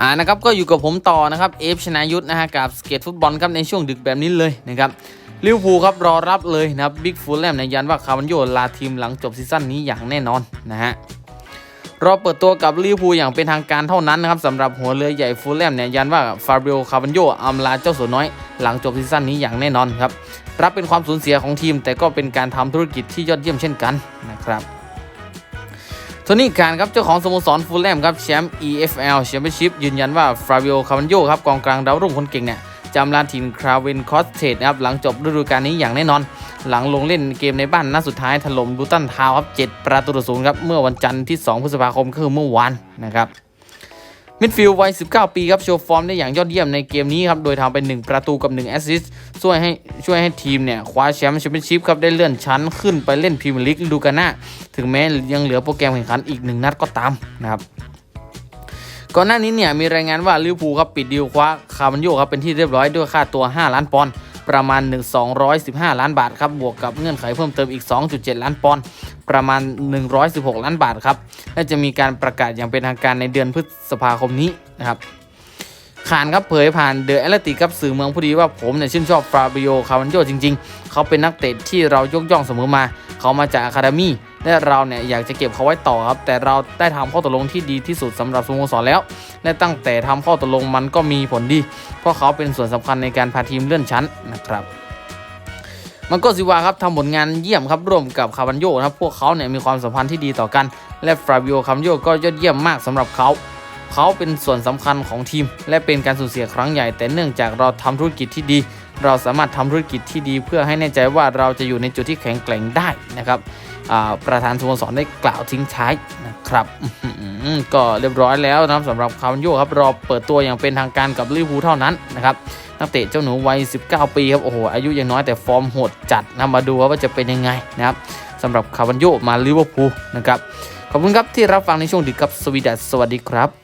อ่านะครับก็อยู่กับผมต่อนะครับเอฟชนายุทธนะฮะกับสเก็ตฟุตบอลครับในช่วงดึกแบบนี้เลยนะครับลิวพูครับรอรับเลยนะครับบิ๊กฟูลแลมในยยันว่าคาร์วันโยลาทีมหลังจบซีซั่นนี้อย่างแน่นอนนะฮะรอเปิดตัวกับลิวพูอย่างเป็นทางการเท่านั้นนะครับสำหรับหัวเรือใหญ่ฟูลแลมเนี่ยยันว่าฟาเบรียคาร์วันโยอำลาเจ้าสัวน้อยหลังจบซีซั่นนี้อย่างแน่นอนครับรับเป็นความสูญเสียของทีม แต่ก็เป็นการทำธุรกิจที่ยอดเยี่ยมเช่นกันนะครับ โทนี่การครับเจ้าของสโมสรฟูลแลมครับแชมป์ EFL แชมเปี้ยนชิพยืนยันว่าฟราวิโอคาวันโยครับกองกลางดาวรุ่งคนเก่งเนี่ยจำลาทีมคราเวนคอสเทดนะครับหลังจบฤดูกาลนี้อย่างแน่นอน หลังลงเล่นเกมในบ้านนัดสุดท้ายถล่มบูตันทาวครับ7ประตูต่อศูนย์ครับเมื่อวันจันทร์ที่ 2 พฤษภาคมก็คือเมื่อวานนะครับ มิดฟิลด์วัย 19 ปีครับโชว์ฟอร์มได้อย่างยอดเยี่ยมในเกมนี้ครับ โดยทำไป 1 ประตูกับ 1 แอสซิสต์ช่วยให้ช่วยให้ทีมเนี่ยคว้าแชมป์แชมเปี้ยนชิพครับ ได้เลื่อนชั้นขึ้นไปเล่นพรีเมียร์ลีกฤดูกาลหน้า ถึงแม้ยังเหลือโปรแกรมแข่งขันอีกหนึ่งนัดก็ตามนะครับก่อนหน้านี้เนี่ยมีรายงานว่าลิเวอร์พูลครับปิดดีลคว้าคาร์บันโยครับเป็นที่เรียบร้อยด้วยค่าตัว 5 ล้านปอนด์ ประมาณ 1,215 ล้านบาทครับบวกกับเงื่อนไขเพิ่มเติมอีก 2.7 ล้านปอนด์ประมาณ 116 ล้านบาทครับและจะมีการประกาศอย่างเป็นทางการในเดือนพฤษภาคมนี้นะครับขานครับเผยผ่านเดอะแอตเลติกรับสื่อเมืองผู้ดีว่าผมเนี่ยชื่นชอบฟาบิโอคาวันโยจริง ๆ เขาเป็นนักเตะที่เรายกย่องเสมอมา เขามาจากอะคาเดมี่ และเราเนี่ยอยากจะเก็บเขาไว้ต่อครับ แต่เราได้ทำข้อตกลงที่ดีที่สุดสำหรับสโมสรแล้ว และตั้งแต่ทำข้อตกลงมันก็มีผลดี เพราะเขาเป็นส่วนสำคัญในการพาทีมเลื่อนชั้นนะครับมันก็ซิวาครับทำผลงานเยี่ยมครับร่วมกับคาวันโยครับพวกเขาเนี่ยมีความสัมพันธ์ที่ดีต่อกัน และฟราบิโอคาวันโยก็ยอดเยี่ยมมากสำหรับเขาเขาเป็นส่วนสำคัญของทีม และเป็นการสูญเสียครั้งใหญ่ แต่เนื่องจากเราทำธุรกิจที่ดี เราสามารถทำธุรกิจที่ดี เพื่อให้แน่ใจว่าเราจะอยู่ในจุดที่แข็งแกร่งได้นะครับ ประธานสโมสรได้กล่าวทิ้งท้ายนะครับก็เรียบร้อยแล้วนะครับสำหรับคาวันโยครับรอเปิดตัวอย่างเป็นทางการกับลิเวอร์พูลเท่านั้นนะครับนักเตะเจ้าหนูวัย 19 ปีครับโอ้โหอายุยังน้อยแต่ฟอร์มโหดจัดนะมาดูว่าจะเป็นยังไงนะครับสำหรับคาวันโยมาลิเวอร์พูลนะครับขอบคุณครับที่รับฟังในช่วงดึกกับสวีดัสสวัสดีครับ